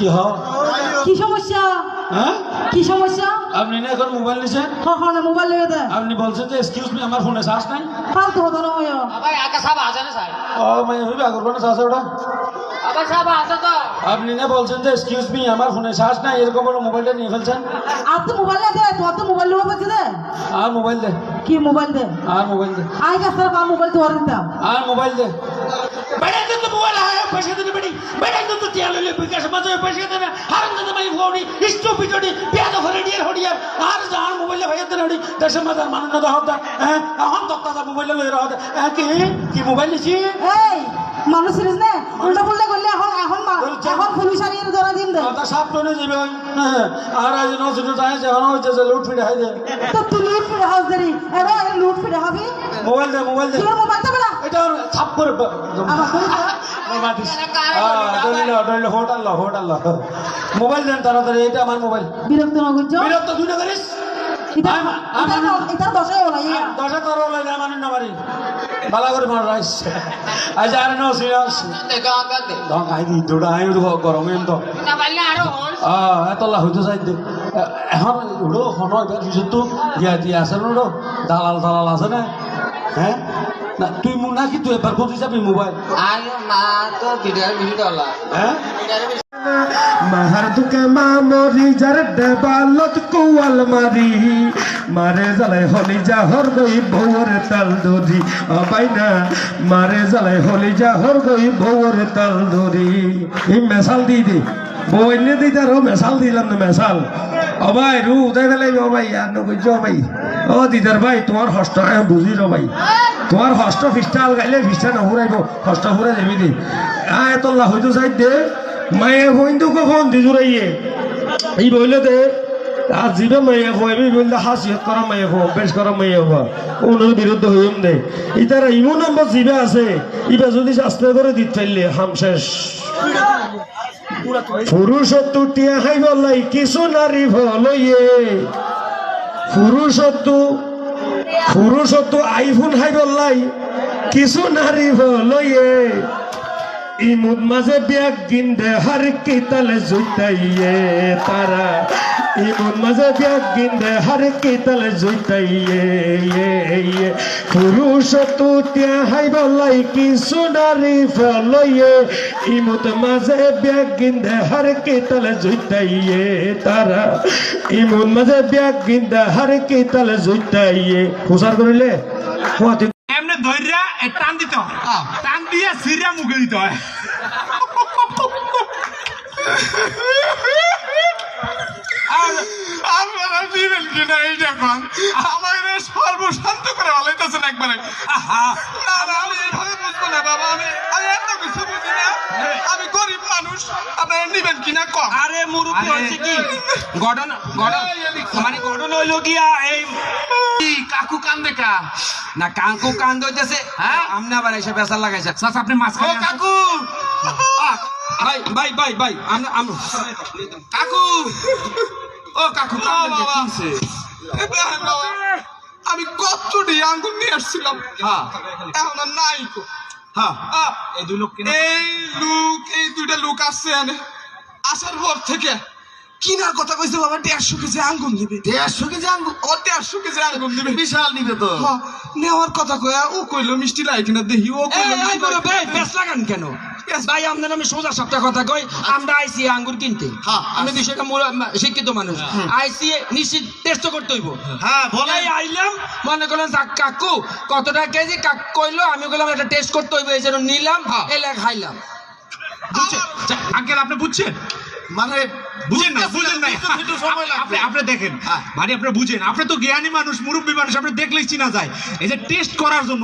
কি হ কি সমস্যা? হ্যাঁ? কি সমস্যা? আপনি না এখন মোবাইল নিছেন? কখন মোবাইল লেগে দেয় আপনি বলছেন যে এক্সকিউজ মি আমার ফোনে চার্জ নাই। ফালতু হতো না হয় আবার আকা সাহেব আছে না স্যার? ও মাই হইবে আগর কোন চার্জ ওটা? আবার সাহেব আছে তো। আপনি না বলছেন যে এক্সকিউজ মি আমার ফোনে চার্জ নাই এরকম বলে মোবাইলটা নিয়ে ফেলছেন? আর তো মোবাইল দে তোর তো মোবাইল লোক আছে দে। আর মোবাইল দে। কি মোবাইল দে? আর মোবাইল দে। আই কাছে পা মোবাইল তোর দিতাম। আর মোবাইল দে। বেটা তো মোবাইল আয়া পয়সা দে বেটি বেটা তো তিয়াল ले বিকাশ মাঝে পয়সা দে হারাম দে মাই ফোনি স্টুপিড হডি পেয়াদ হরে ডিয়ার হডিয়ার আর যার মোবাইল ভাই দে হডি দেশে মাঝে মানুষ না হতা এখন তো কথা মোবাইল লই রহত কি কি মোবাইল নিছি এই মানুষ সিরিজ নে উল্টা পুল্টা করলে এখন এখন মা- এখন আর ইয়ে ধরা দিন দে কথা সাপ টনে যাবে আর আজ নজর যায় যখন হইছে যে লুট ফিট হাই দে তো তুই লুট ফিরে হাউস দেরি এবার লুট ফিরে হবি মোবাইল দে মোবাইল দে তোর মোবাইল বলি তো। হোটেল হোটেল মোবাইল দেন তাড়াতাড়ি এটা আমার মোবাইল। বিরক্ত না করছ? বিরক্ত দুটো করিস গরমে তো। এতলা হইতো চাই দে। এখন উড়ো হন পিছত তো দিয়া দিয়া আছে দালাল দালাল আছে না? হ্যাঁ? না তুই মু না কি তুই এবার কোথায় যাবি মোবাইল? আয়ো তো হ্যাঁ? মাহার দুকে মা মরি যার দেবালত কৌয়াল মারি। মারে জালাই হলি যা হর গই তাল দরি অবাই না মারে জালাই হলি যা হর গই বউরে তাল দরি এই মেশাল দি দি। বউ এনে দি তার মেশাল দিলাম না মেশাল। অবাই রু উদয় ফেলাই অবাই আর নকইছ অবাই ও দিদার ভাই তোমার আমি বুঝি র ভাই। তোমার হস্ত ফিস্টাল গাইলে ফিস্টা নহুরাইব হস্ত হুরা যাবি দি আয় তোল্লা হইতো চাই দে। মায়ে হইন্তু কখন দিজুরাইয়ে এই বইলে দে আর জিবে মায়ে হইবি বললে হাসিয়ত করা মায়ে হো বেশ করা মায়ে হওয়া ওনার বিরুদ্ধে হইম দে। ইতারা ইমন নম্বর জিবে আছে, ইবা যদি শাস্ত্র করে দিতে পারলে হাম শেষ। পুরুষত্ব তুটিয়া খাইব লাই, কিছু নারী ভলইয়ে। পুরুষত্ব পুরুষত্ব আইফোন খাইব লাই, কিছু নারী ভলইয়ে। ইমুদ মাঝে ব্যাগ গিন্দে, হার কেতালে জুতাইয়ে তারা? ইমুদ মাঝে ব্যাগ গিন্দে, হার কেতালে জুতাইয়ে পুরুষ তুতিয়া হাই বলাই কি সোনারি ফলইয়ে ইমুদ মাঝে ব্যাগ গিন্দে, হার কেতালে জুতাইয়ে তারা? ইমুদ মাঝে ব্যাগ গিন্দে, হার কেতালে জুতাইয়ে হুসার করিলে? এমনি ধৈর্যা এ টান দিতে হয়। টান দিয়ে সিরিয়া মুখে দিতে হয়। আর- আপনারা দিবেন কিনা সর্বশান্ত করে ভালাইতেছেন একবারে। না না আমি এইভাবে বুঝব না বাবা আমি আমি এত কিছু বুঝি না। আমি গরিব মানুষ আপনারা নিবেন কিনা কম। আরে মুরুব্বি হচ্ছে কি? মানে হইল গিয়া এই কাকু কান দেখা না কাঙ্কু কান্দ হইতেছে। হ্যাঁ? আমনে আবার এসে লাগাইছে চাচা আপনি ও মাঝখানে কাকু! ভাই ভাই ভাই ভাই আমরা আমরা কাকু! ও কাকু কান্দ। কিছে আমি কতটি আঙ্গুর নিয়ে আসছিলাম। হ্যাঁ। এখন আর নাই কো। হ্যাঁ এই দুই লোক এই লোক এই দুইটা লোক আসার পর থেকে কিনার কথা কইছে বাবা দেড়শো কেজি আঙ্গুর নিবে। দেড়শো কেজি আঙ্গুর ও দেড়শো কেজি আঙ্গুর নিবে। বিশাল নিবে তো। নেওয়ার কথা কয়া ও কইলো মিষ্টি লাই কিনা দেখি ও কইলো লাগান কেন? ভাই আপনার আমি সোজা কথা কই। আমরা আইসি আঙ্গুর কিনতে। হ্যাঁ, আমি বিষয়টা মোরা- শিক্ষিত মানুষ। আইসি নিশ্চিত টেস্ট করতে হইব। হ্যাঁ বলে আইলাম মনে করলাম কাকু কত টাকা কেজি কাকু কইলো? আমি বললাম একটা টেস্ট করতে হইব এই জন্য নিলাম খাইলাম আঙ্কেল আপনি বুঝছেন? মানে বুঝেন না বুঝেন নাই। আপনি আপনি দেখেন। মানে আপনি বুঝেন। আপনি তো জ্ঞানী মানুষ মুরব্বী মানুষ আপনি দেখলেই চিনা যায়। এই যে টেস্ট করার জন্য